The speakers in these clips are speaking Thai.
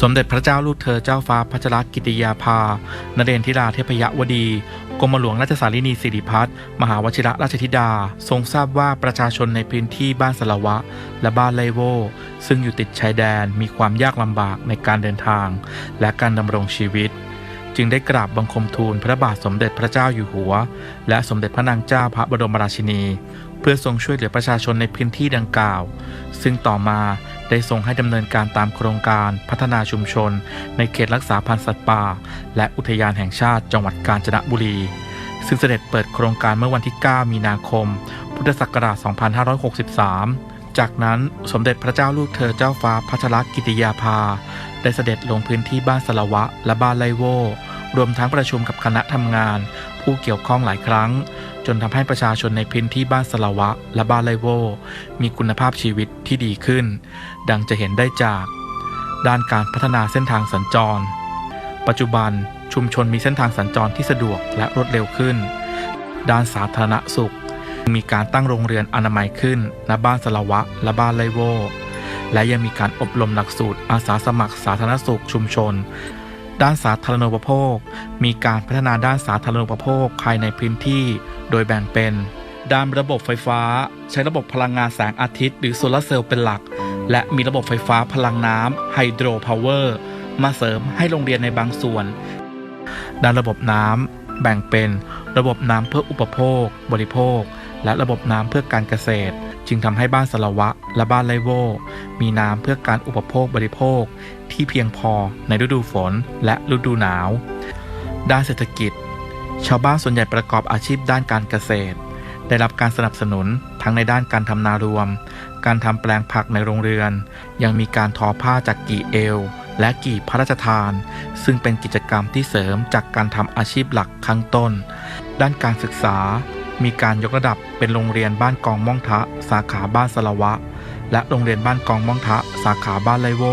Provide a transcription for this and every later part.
สมเด็จพระเจ้าลูกเธอเจ้าฟ้าพัชรกิติยาภา นเรนทิราเทพยวดี กรมหลวงราชสารินีสิริพัฒน์มหาวชิระราชธิดา ทรงทราบว่าประชาชนในพื้นที่บ้านสละวะ และบ้านไลโว ซึ่งอยู่ติดชายแดนมีความยากลำบากในการเดินทาง และการดำรงชีวิต จึงได้กราบบังคมทูลพระบาทสมเด็จพระเจ้าอยู่หัว และสมเด็จพระนางเจ้าพระบรมราชินี เพื่อทรงช่วยเหลือประชาชนในพื้นที่ดังกล่าว ซึ่งต่อมา ได้ทรงให้ดำเนินการตามโครงการพัฒนาชุมชน ในเขตรักษาพันธุ์สัตว์ป่า และอุทยานแห่งชาติจังหวัดกาญจนบุรี ซึ่งเสด็จเปิดโครงการเมื่อวันที่ 9 มีนาคม พุทธศักราช 2563 จากนั้นสมเด็จพระเจ้าลูกเธอเจ้าฟ้าพัชรกิติยาภา ได้เสด็จลงพื้นที่บ้านสละวะ และบ้านไลโวรวมทั้งประชุมกับคณะทำงาน ผู้เกี่ยวข้องหลายครั้ง จนทำให้ประชาชนในพื้นที่บ้านสละวะ และบ้านไลโว มีคุณภาพชีวิตที่ดีขึ้น ดังจะเห็นได้จาก ด้านการพัฒนาเส้นทางสัญจร ปัจจุบันชุมชนมีเส้นทางสัญจรที่สะดวกและรวดเร็วขึ้น ด้านสาธารณสุข มีการตั้งโรงเรือนอนามัยขึ้นณบ้านสละวะ และบ้านไลโว และยังมีการอบรมหลักสูตรอาสาสมัครสาธารณสุขชุมชน ด้านสาธารณูปโภค มีการพัฒนาด้านสาธารณูปโภคภายในพื้นที่ โดยแบ่งเป็น ด้านระบบไฟฟ้า ใช้ระบบพลังงานแสงอาทิตย์ หรือโซลาร์เซลล์เป็นหลัก และมีระบบไฟฟ้าพลังน้ำไฮโดรพาวเวอร์มาเสริมให้โรงเรียนในบางส่วน ด้านระบบน้ำแบ่งเป็นระบบน้ำเพื่ออุปโภค บริโภค และระบบน้ำเพื่อการเกษตร จึงทำให้บ้านสละวะ และบ้านไลโวมีน้ำเพื่อการอุปโภคบริโภค ที่เพียงพอในฤดูฝนและฤดูหนาว ด้านเศรษฐกิจ ชาวบ้านส่วนใหญ่ประกอบอาชีพด้านการเกษตร ได้รับการสนับสนุนทั้งในด้านการทำนารวม การทำแปลงผักในโรงเรือน ยังมีการทอผ้าจากกี่เอว และกี่พระราชทาน ซึ่งเป็นกิจกรรมที่เสริมจากการทำอาชีพหลักข้างต้น ด้านการศึกษา มีการยกระดับเป็นโรงเรียนบ้านกองม่องทะ สาขาบ้านสละวะและโรงเรียนบ้านกองม่องทะ สาขาบ้านไลโว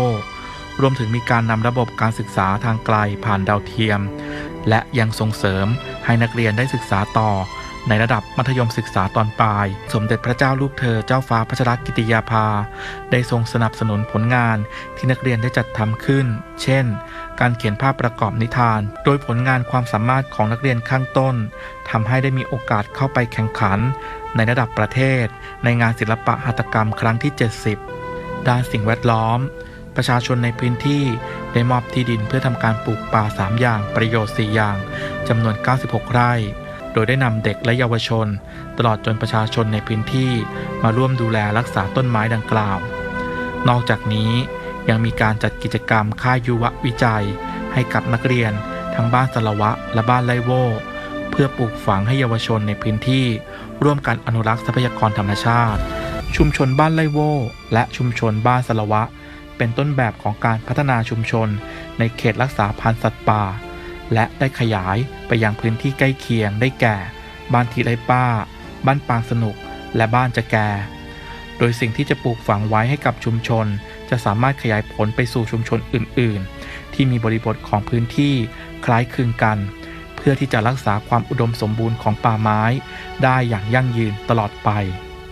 รวมถึงมีการนำระบบการศึกษาทางไกลผ่านดาวเทียม และยังส่งเสริมให้นักเรียนได้ศึกษาต่อ ในระดับมัธยมศึกษาตอนปลาย สมเด็จพระเจ้าลูกเธอเจ้าฟ้าพัชรกิติยาภา ได้ทรงสนับสนุนผลงานที่นักเรียนได้จัดทำขึ้น เช่น การเขียนภาพประกอบนิทาน โดยผลงานความสามารถของนักเรียนข้างต้นทำให้ได้มีโอกาสเข้าไปแข่งขัน ในระดับประเทศ ในงานศิลปะหัตถกรรมครั้งที่ 70ด้านสิ่งแวดล้อม ประชาชนในพื้นที่ได้มอบที่ดินเพื่อทำการปลูกป่า 3 อย่างประโยชน์ 4 อย่างจำนวน 96 ไร่ โดยได้นำเด็กและเยาวชน ตลอดจนประชาชนในพื้นที่มาร่วมดูแลรักษาต้นไม้ดังกล่าว นอกจากนี้ยังมีการจัดกิจกรรมค่ายยุววิจัย ให้กับนักเรียน ทั้งบ้านสละวะและบ้านไลโวเพื่อปลูกฝังให้เยาวชนในพื้นที่ ร่วมกันอนุรักษ์ทรัพยากรธรรมชาติ ชุมชนบ้านไลโวและชุมชนบ้านสละวะ เป็นต้นแบบของการพัฒนาชุมชน ในเขตรักษาพันธุ์สัตว์ป่า และได้ขยายไปยังพื้นที่ใกล้เคียงได้แก่ บ้านทีไรป้า บ้านปางสนุก และบ้านจะแก โดยสิ่งที่จะปลูกฝังไว้ให้กับชุมชน จะสามารถขยายผลไปสู่ชุมชนอื่น ๆ ที่มีบริบทของพื้นที่คล้ายคลึงกัน เพื่อที่จะรักษาความอุดมสมบูรณ์ของป่าไม้ ได้อย่างยั่งยืนตลอดไป